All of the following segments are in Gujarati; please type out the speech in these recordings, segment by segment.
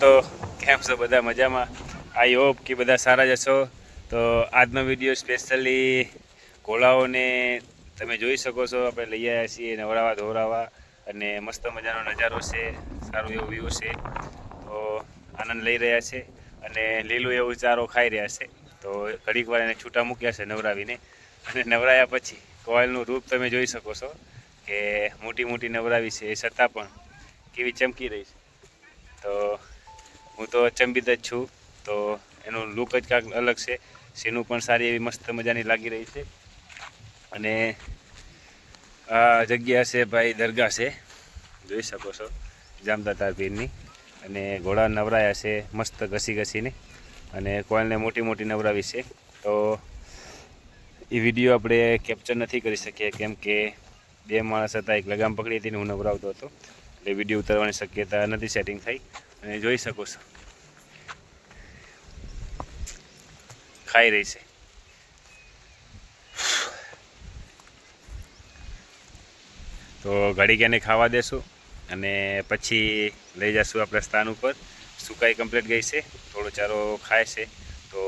દોસ્તો, કેમ છો બધા મજામાં? આઈ હોપ કે બધા સારા જ હશો. તો આજનો વીડિયો સ્પેશિયલી ઘોડાઓને તમે જોઈ શકો છો. આપણે લઈ આવ્યા છીએ નવરાવા ધોરાવા અને મસ્ત મજાનો નજારો છે. સારું એવું વ્યૂ છે. તો આનંદ લઈ રહ્યા છે અને લીલું એવું ચારો ખાઈ રહ્યા છે. તો ઘડીક વાર એને છૂટા મૂક્યા છે નવરાવીને. અને નવરાયા પછી કોયલનું રૂપ તમે જોઈ શકો છો કે મોટી મોટી નવરાવી છે. એ છતાં પણ કેવી ચમકી રહી છે. તો હું તો અચંબિત જ છું. તો એનું લુક જ કાંઈક અલગ છે. સીનું પણ સારી એવી મસ્ત મજાની લાગી રહી છે. અને આ જગ્યા છે ભાઈ દરગાહ છે. જોઈ શકો છો. જામદાતાર પીરની અને ઘોડા નવરાયા છે મસ્ત ઘસી ઘસીને. અને કોઈલને મોટી મોટી નવરાવી છે. તો એ વીડિયો આપણે કેપ્ચર નથી કરી શકીએ. કેમ કે બે માણસ હતા, એક લગામ પકડી હતી ને હું નવરાવતો હતો. એટલે વીડિયો ઉતારવાની શક્યતા નથી સેટિંગ થઈ. અને જોઈ શકો છો. ખાઈ રહી તો ઘડીક એને ખાવા દેશું અને પછી લઈ જશું આપણે સ્થાન ઉપર. સુકાઈ કમ્પ્લીટ ગઈ છે. થોડો ચારો ખાય છે. તો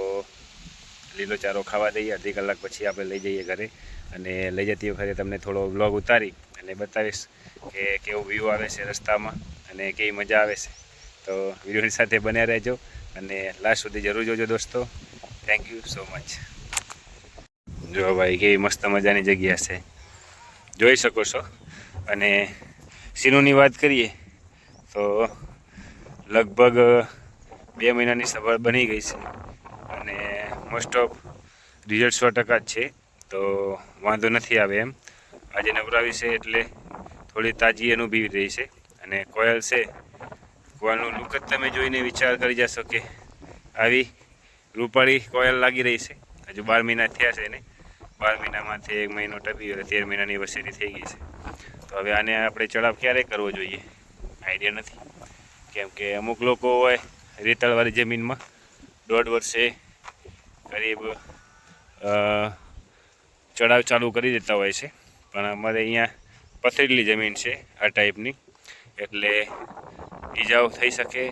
લીલો ચારો ખાવા દઈએ. અડધી કલાક પછી આપણે લઈ જઈએ ઘરે. અને લઈ જતી વખતે તમને થોડો વ્લોગ ઉતારી અને બતાવીશ કે કેવો વ્યૂ આવે છે રસ્તામાં અને કેવી મજા આવે છે. તો વિડીયોની સાથે બન્યા રહેજો અને લાસ્ટ સુધી જરૂર જોજો દોસ્તો. થેન્ક યુ સો મચ જો ભાઈ, કેવી મસ્ત મજાની જગ્યા છે. જોઈ શકો છો. અને સીનુની વાત કરીએ, તો લગભગ બે મહિનાની સફળ બની ગઈ છે. અને મોસ્ટ ઓફ રિઝલ્ટ સો ટકા જ છે. તો વાંધો નથી આવે એમ. આજે નવરાવી છે એટલે થોડી તાજી અનુભવી રહી છે. અને કોયલ છે કોયલનું લુક જ તમે જોઈને વિચાર કરી જશો કે આવી રૂપાળી કોયલ લાગી રહી છે. હજુ બાર મહિના થયા છે એને. બાર મહિનામાંથી એક મહિનો ટપી ગયો, તેર મહિનાની વસેરી થઈ ગઈ છે. તો હવે આને આપણે ચડાવ ક્યારે કરવો જોઈએ? આઈડિયા નથી. કેમ કે અમુક લોકો હોય રેતાળવાળી જમીનમાં, દોઢ વર્ષે કરીબ ચડાવ ચાલુ કરી દેતા હોય છે. પણ અમારે અહીંયા પથરેલી જમીન છે, આ ટાઈપની. એટલે ઈજાઓ થઈ શકે.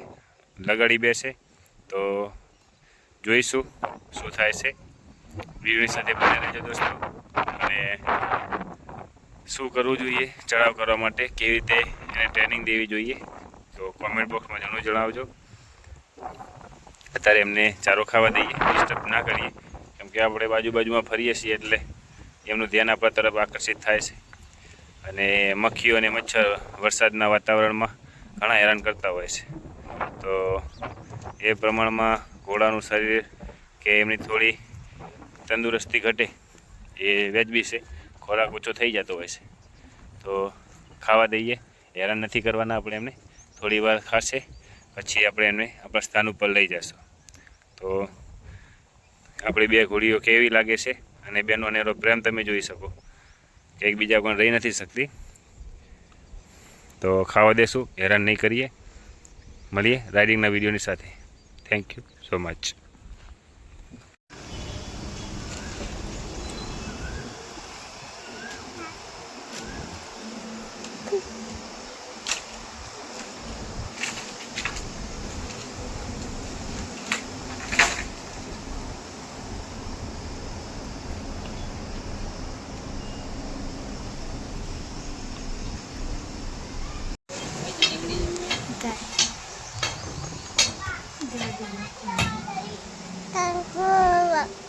લગાડી બેસે. તો જોઈશું શું થાય છે. વિડીયોની સાથે બને રહેજો દોસ્તો. અને શું કરવું જોઈએ ચડાવ કરવા માટે, કેવી રીતે એને ટ્રેનિંગ દેવી જોઈએ, તો કોમેન્ટ બોક્સમાં જરૂર જણાવજો. અત્યારે એમને ચારો ખાવા દઈએ ડિસ્ટર્બ ના કરીએ. કેમ કે આપણે બાજુ બાજુમાં ફરીએ છીએ એટલે એમનું ધ્યાન આપણા તરફ આકર્ષિત થાય છે. અને મક્ખીઓ અને મચ્છર વરસાદના વાતાવરણમાં ઘણા હેરાન કરતા હોય છે. તો એ પ્રમાણમાં ઘોડાનું શરીર કે એમની થોડી તંદુરસ્તી ઘટે એ વ્યાજબી છે. ખોરાક ઓછો થઈ જતો હોય છે. તો ખાવા દઈએ. હેરાન નથી કરવાના આપણે એમને. થોડી વાર ખાશે, પછી આપણે એમને આપણા સ્થાન ઉપર લઈ જશું. તો આપણી બે ઘોડીઓ કેવી લાગે છે? અને બેનો અનેરો પ્રેમ તમે જોઈ શકો. કે એકબીજા પણ રહી નથી શકતી. તો ખાવા દેશું, હેરાન નહીં કરીએ. મળીએ રાઇડિંગના વિડીયોની સાથે. Thank you so much Thank you.